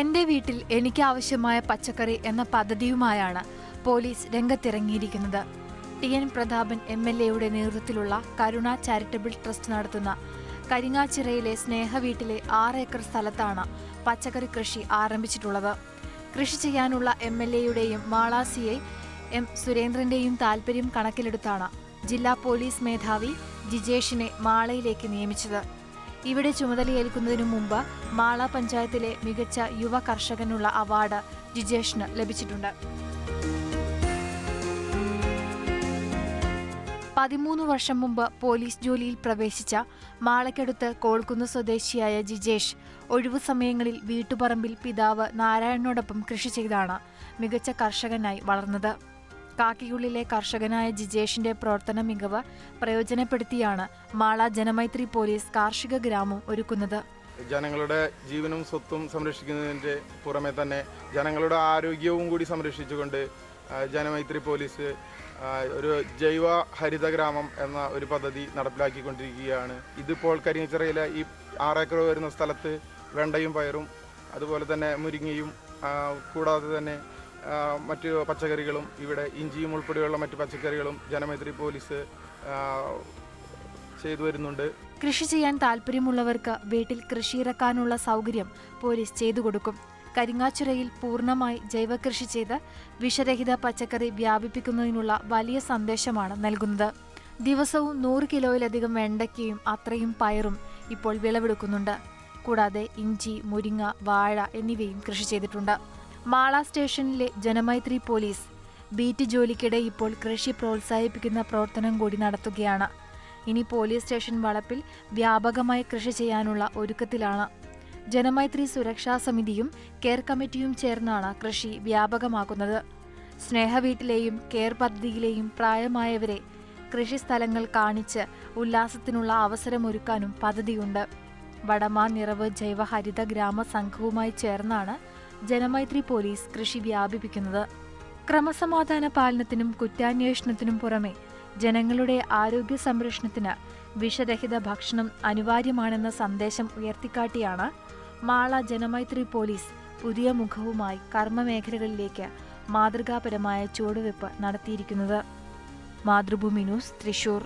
എന്റെ വീട്ടിൽ എനിക്ക് ആവശ്യമായ പച്ചക്കറി എന്ന പദ്ധതിയുമായാണ് police രംഗത്തിറങ്ങിയിരിക്കുന്നത്. T N Prathapan M L എയുടെ നേതൃത്വത്തിലുള്ള കരുണ ചാരിറ്റബിൾ ട്രസ്റ്റ് നടത്തുന്ന കരിങ്ങാച്ചിറയിലെ സ്നേഹ വീട്ടിലെ ആറ് ഏക്കർ സ്ഥലത്താണ് പച്ചക്കറി കൃഷി ആരംഭിച്ചിട്ടുള്ളത്. കൃഷി ചെയ്യാനുള്ള എം എൽ എയുടെയും മാള എം സുരേന്ദ്രന്റെയും താൽപര്യം കണക്കിലെടുത്താണ് ജില്ലാ പോലീസ് മേധാവി ജിജേഷിനെ മാളയിലേക്ക് നിയമിച്ചത്. ഇവിടെ ചുമതലയേൽക്കുന്നതിനു മുമ്പ് മാള പഞ്ചായത്തിലെ മികച്ച യുവ കർഷകനുള്ള അവാർഡ് ജിജേഷിന് ലഭിച്ചിട്ടുണ്ട്. പതിമൂന്ന് വർഷം മുമ്പ് പോലീസ് ജോലിയിൽ പ്രവേശിച്ച മാളയ്ക്കടുത്ത് കോൾക്കുന്ന് സ്വദേശിയായ ജിജേഷ് ഒഴിവു സമയങ്ങളിൽ വീട്ടുപറമ്പിൽ പിതാവ് നാരായണനോടൊപ്പം കൃഷി ചെയ്താണ് മികച്ച കർഷകനായി വളർന്നത്. കാക്കിയുള്ളിലെ കർഷകനായ ജിജേഷിന്റെ പ്രവർത്തന മികവ് പ്രയോജനപ്പെടുത്തിയാണ് മാള ജനമൈത്രി പോലീസ് കാർഷിക ഗ്രാമം ഒരുക്കുന്നത്. ജനങ്ങളുടെ ജീവനും സ്വത്തും സംരക്ഷിക്കുന്നതിന്റെ പുറമെ തന്നെ ജനങ്ങളുടെ ആരോഗ്യവും കൂടി സംരക്ഷിച്ചുകൊണ്ട് ജനമൈത്രി പോലീസ് ഒരു ജൈവ ഹരിത ഗ്രാമം എന്ന ഒരു പദ്ധതി നടപ്പിലാക്കിക്കൊണ്ടിരിക്കുകയാണ്. ഇതിപ്പോൾ കരിങ്ങിച്ചിറയിലെ ഈ ആറേക്കർ വരുന്ന സ്ഥലത്ത് വെണ്ടയും പയറും അതുപോലെ തന്നെ മുരിങ്ങയും കൂടാതെ തന്നെ മറ്റ് പച്ചക്കറികളും ഇവിടെ ഇഞ്ചിയും ഉൾപ്പെടെയുള്ള മറ്റ് പച്ചക്കറികളും ജനമൈത്രി പോലീസ് ചെയ്തു വരുന്നുണ്ട്. കൃഷി ചെയ്യാൻ താല്പര്യമുള്ളവർക്ക് വീട്ടിൽ കൃഷിയിറക്കാനുള്ള സൗകര്യം പോലീസ് ചെയ്തു കൊടുക്കും. കരിങ്ങാച്ചുരയിൽ പൂർണമായി ജൈവകൃഷി ചെയ്ത് വിഷരഹിത പച്ചക്കറി വ്യാപിപ്പിക്കുന്നതിനുള്ള വലിയ സന്ദേശമാണ് നൽകുന്നത്. ദിവസവും നൂറ് കിലോയിലധികം വെണ്ടയ്ക്കയും അത്രയും പയറും ഇപ്പോൾ വിളവെടുക്കുന്നുണ്ട്. കൂടാതെ ഇഞ്ചി മുരിങ്ങ വാഴ എന്നിവയും കൃഷി ചെയ്തിട്ടുണ്ട്. മാള സ്റ്റേഷനിലെ ജനമൈത്രി പോലീസ് ബീറ്റ് ജോലിക്കിടെ ഇപ്പോൾ കൃഷി പ്രോത്സാഹിപ്പിക്കുന്ന പ്രവർത്തനം കൂടി നടത്തുകയാണ്. ഇനി പോലീസ് സ്റ്റേഷൻ വളപ്പിൽ വ്യാപകമായി കൃഷി ചെയ്യാനുള്ള ഒരുക്കത്തിലാണ്. ജനമൈത്രി സുരക്ഷാ സമിതിയും കെയർ കമ്മിറ്റിയും ചേർന്നാണ് കൃഷി വ്യാപകമാക്കുന്നത്. സ്നേഹവീട്ടിലെയും കെയർ പദ്ധതിയിലെയും പ്രായമായവരെ കൃഷിസ്ഥലങ്ങൾ കാണിച്ച് ഉല്ലാസത്തിനുള്ള അവസരമൊരുക്കാനും പദ്ധതിയുണ്ട്. വടമാ നിറവ് ജൈവഹരിത ഗ്രാമസംഘവുമായി ഗ്രാമ സംഘവുമായി ചേർന്നാണ് ജനമൈത്രി പോലീസ് കൃഷി വ്യാപിപ്പിക്കുന്നത്. ക്രമസമാധാന പാലനത്തിനും കുറ്റാന്വേഷണത്തിനും പുറമെ ജനങ്ങളുടെ ആരോഗ്യ സംരക്ഷണത്തിന് വിഷരഹിത ഭക്ഷണം അനിവാര്യമാണെന്ന സന്ദേശം ഉയർത്തിക്കാട്ടിയാണ് മാള ജനമൈത്രി പോലീസ് പുതിയ മുഖവുമായി കർമ്മമേഖലകളിലേക്ക് മാതൃകാപരമായ ചുവടുവെപ്പ് നടത്തിയിരിക്കുന്നത്. മാതൃഭൂമി ന്യൂസ് തൃശൂർ.